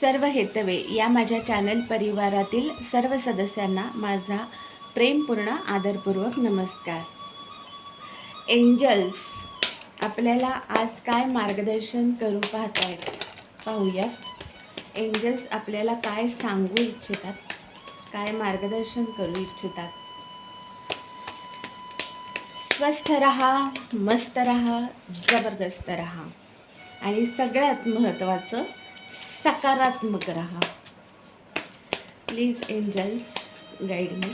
सर्व हेतवे या माझ्या चॅनल परिवारातील सर्व सदस्यांना माझा प्रेमपूर्ण आदरपूर्वक नमस्कार. एंजल्स आपल्याला आज काय मार्गदर्शन करू पाहत आहेत पाहूया. एंजल्स आपल्याला काय सांगू इच्छितात? काय मार्गदर्शन करू इच्छितात? स्वस्थ रहा मस्त रहा जबरदस्त रहा. आणि सगळ्यात महत्त्वाचं सकारात्मक रहा। Please angels guide me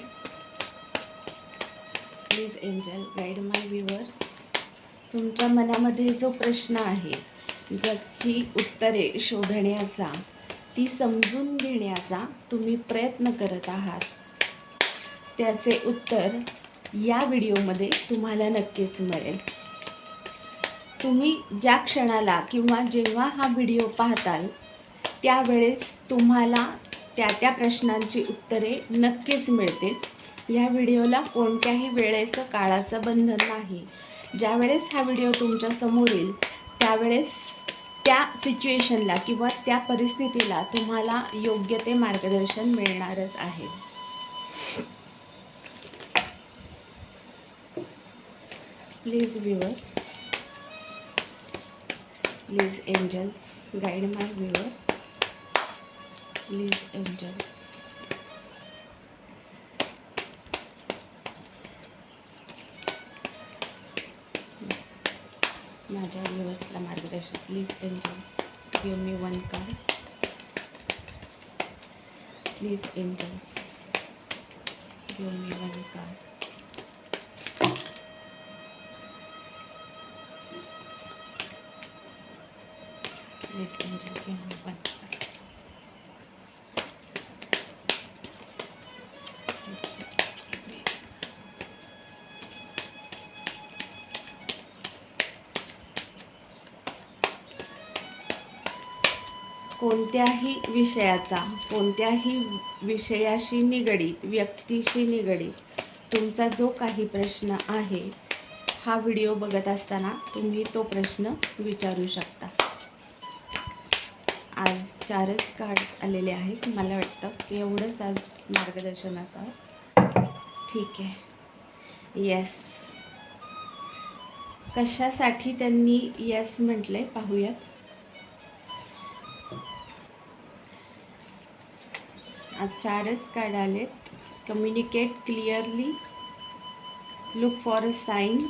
please angel guide my viewers तुमच्या मनामध्ये जो प्रश्न आहे ज्याची उत्तरे शोधण्याचा ती समजून घेण्याचा तुम्ही प्रयत्न करत आहात त्याचे उत्तर या व्हिडिओमध्ये तुम्हाला नक्कीच मिळेल. तुम्ही ज्या क्षणाला किंवा जेव्हा हा व्हिडिओ पाहताल त्यावेळेस तुम्हाला त्या त्या प्रश्नांची उत्तरे नक्कीच मिळतील. या व्हिडिओला कोणत्याही वेळेचं काळाचं बंधन नाही. ज्यावेळेस हा व्हिडिओ तुमच्यासमोर येईल त्यावेळेस त्या सिच्युएशनला किंवा त्या परिस्थितीला तुम्हाला योग्य ते मार्गदर्शन मिळणारच आहे. Please viewers please angels guide my viewers please angels माझ्या व्ह्युअर्सला मार्गदर्शन please angels give me one card please angels give me one card Please angel give me one कोणत्याही विषयाचा कोणत्याही विषयाशी निगडीत व्यक्तीशी निगडीत तुमचा जो काही प्रश्न आहे हा व्हिडिओ बघत असताना तुम्ही तो प्रश्न विचारू शकता. आज चारच कार्ड्स आलेले आहेत मला वाटतं एवढंच आज मार्गदर्शन असावं ठीक आहे. येस कशासाठी त्यांनी येस म्हटलंय पाहूयात. आज चारच कार्ड आलेत. Communicate clearly look for a sign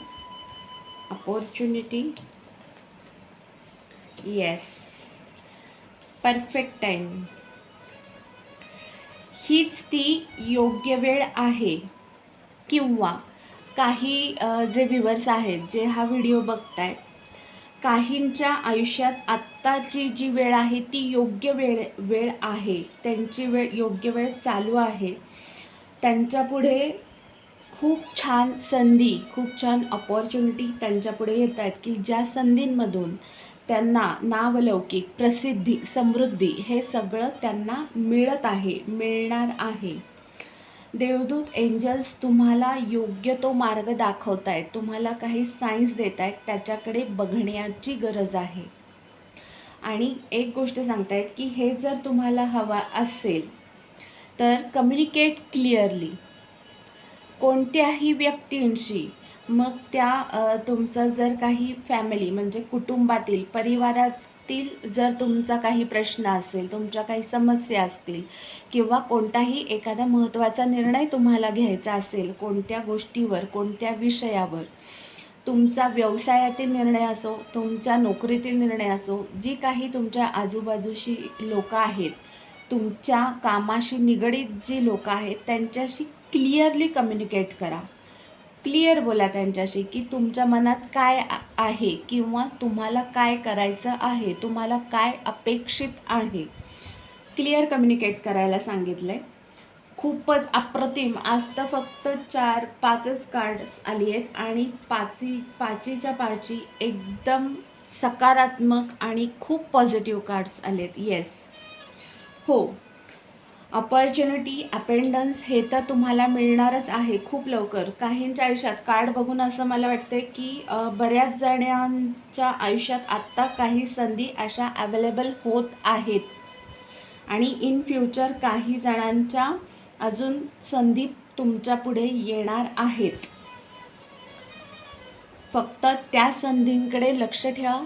opportunity yes perfect time हीच ती योग्य वेळ आहे. किंवा काही जे व्ह्युअर्स आहेत जे हा व्हिडिओ बघतायत काहींच्या आयुष्यात आत्ताची जी वेळ आहे ती योग्य वेळ वेळ आहे. त्यांची वेळ योग्य वेळ चालू आहे. त्यांच्यापुढे खूप छान संधी खूप छान अपॉर्च्युनिटी त्यांच्यापुढे येत आहेत की ज्या संधींमधून त्यांना नावलौकिक प्रसिद्धी समृद्धी हे सगळं त्यांना मिळत आहे मिळणार आहे. देवदूत एंजल्स तुम्हाला योग्य तो मार्ग दाखवत आहेत तुम्हाला काही सायन्स देत आहेत त्याच्याकडे बघण्याची गरज आहे. आणि एक गोष्ट सांगतायत की हे जर तुम्हाला हवा असेल तर कम्युनिकेट क्लिअरली कोणत्याही व्यक्तींशी मग त्या तुमचं जर काही फॅमिली म्हणजे कुटुंबातील परिवारातील जर तुमचा काही प्रश्न असेल तुमच्या काही समस्या असतील किंवा कोणताही एखादा महत्त्वाचा निर्णय तुम्हाला घ्यायचा असेल कोणत्या गोष्टीवर कोणत्या विषयावर तुमचा व्यवसायातील निर्णय असो तुमच्या नोकरीतील निर्णय असो जी काही तुमच्या आजूबाजूशी लोकं आहेत तुमच्या कामाशी निगडीत जी लोकं आहेत त्यांच्याशी क्लिअरली कम्युनिकेट करा. क्लिअर बोला त्यांच्याशी की तुमच्या मनात काय आहे किंवा तुम्हाला काय करायचं आहे तुम्हाला काय अपेक्षित आहे? क्लिअर कम्युनिकेट करायला सांगितलं आहे खूपच अप्रतिम. आज तर फक्त चार पाचच कार्ड्स आली आहेत आणि पाची पाचीच्या पाची एकदम सकारात्मक आणि खूप पॉझिटिव्ह कार्ड्स आले आहेत येस हो. अपॉर्च्युनिटी अपेंडन्स हे तर तुम्हाला मिळणारच आहे खूप लवकर. काहींच्या आयुष्यात कार्ड बघून असं मला वाटतं की बऱ्याच जणांच्या आयुष्यात आत्ता काही संधी अशा अवेलेबल होत आहेत. आणि इन फ्युचर काही जणांच्या अजून संधी तुमच्यापुढे येणार आहेत. फक्त त्या संधींकडे लक्ष ठेवा.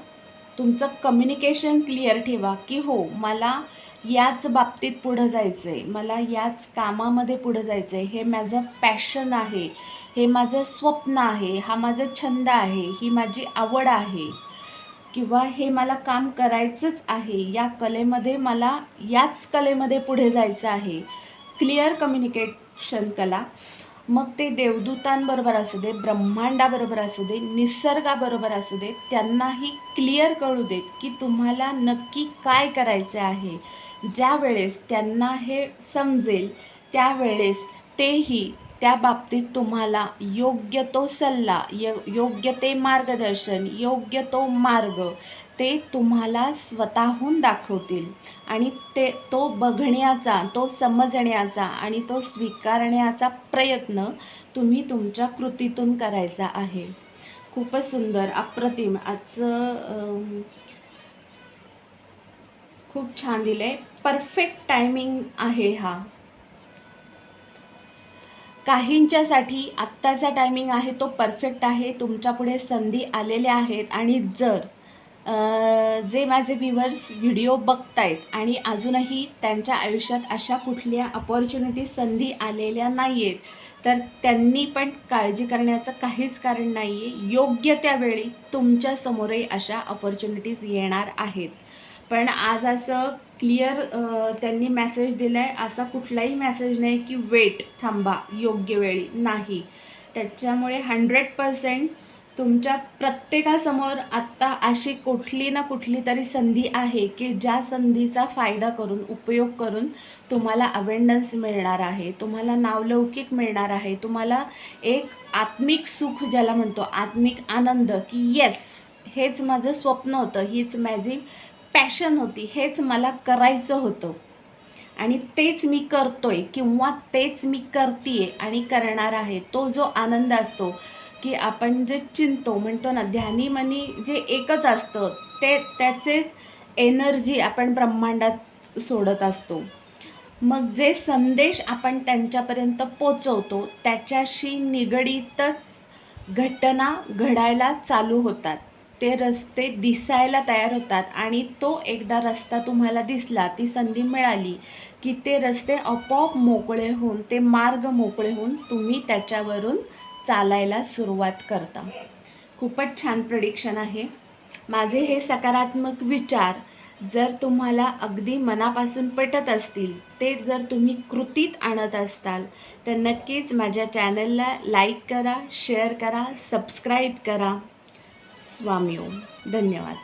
तुमचं कम्युनिकेशन क्लिअर ठेवा की हो मला याच बाबतीत पुढं जायचं आहे मला याच कामामध्ये पुढं जायचं आहे हे माझं पॅशन आहे हे माझं स्वप्न आहे हा माझा छंद आहे ही माझी आवड आहे. किंवा हे मला काम करायचंच आहे या कलेमध्ये मला याच कलेमध्ये पुढे जायचं आहे. क्लिअर कम्युनिकेशन कला मग ते देवदूतांबरोबर असू दे ब्रह्मांडाबरोबर असू दे निसर्गाबरोबर असू दे त्यांनाही क्लिअर कळू देत की तुम्हाला नक्की काय करायचं आहे. ज्यावेळेस त्यांना हे समजेल त्यावेळेस तेही त्या बाबतीत तुम्हाला योग्य तो सल्ला य योग्य ते मार्गदर्शन योग्य तो मार्ग ते तुम्हाला स्वतःहून दाखवतील. आणि ते तो बघण्याचा तो समजण्याचा आणि तो स्वीकारण्याचा प्रयत्न तुम्ही तुमच्या कृतीतून करायचा आहे. खूपच सुंदर अप्रतिम. आजचं खूप छान दिलं आहे परफेक्ट टायमिंग आहे हा. काहींच्यासाठी आत्ताचा टायमिंग आहे तो परफेक्ट आहे तुमच्यापुढे संधी आलेल्या आहेत. आणि जर जे माझे व्ह्युअर्स व्हिडिओ बघतायत आणि अजूनही त्यांच्या आयुष्यात अशा कुठल्या अपॉर्च्युनिटी संधी आलेल्या नाही आहेत तर त्यांनी पण काळजी करण्याचं काहीच कारण नाही आहे योग्य त्यावेळी तुमच्यासमोरही अशा अपॉर्च्युनिटीज येणार आहेत. पण आज असं क्लिअर त्यांनी मेसेज दिला आहे असा कुठलाही मेसेज नाही की वेट थांबा योग्य वेळी नाही. त्याच्यामुळे हंड्रेड पर्सेंट तुमच्या प्रत्येकासमोर आत्ता अशी कुठली ना कुठली तरी संधी आहे की ज्या संधीचा फायदा करून उपयोग करून तुम्हाला अवेंडन्स मिळणार आहे. तुम्हाला नावलौकिक मिळणार आहे. तुम्हाला एक आत्मिक सुख ज्याला म्हणतो आत्मिक आनंद की येस हेच माझं स्वप्न होतं. हीच माझी पॅशन होती. हेच मला करायचं होतं. आणि तेच मी करतोय किंवा तेच मी करतीये आणि करणार आहे. तो जो आनंद असतो की आपण जे चिंतो म्हणतो ना ध्यानी मनी जे एकच असतं ते त्याचेच एनर्जी आपण ब्रह्मांडात सोडत असतो. मग जे संदेश आपण त्यांच्यापर्यंत पोचवतो त्याच्याशी निगडीतच घटना घडायला चालू होतात. ते रस्ते दिसायला तयार होतात आणि तो एकदा रस्ता तुम्हाला दिसला ती संधी मिळाली की ते रस्ते आपोआप मोकळे होऊन ते मार्ग मोकळे होऊन तुम्ही त्याच्यावरून चालायला सुरुवात करता. खूपच छान प्रडिक्शन आहे. माझे हे सकारात्मक विचार जर तुम्हाला अगदी मनापासून पटत असतील ते जर तुम्ही कृतीत आणत असताल तर नक्कीच माझ्या चॅनलला लाईक करा शेअर करा सबस्क्राईब करा. स्वामी ओम. धन्यवाद.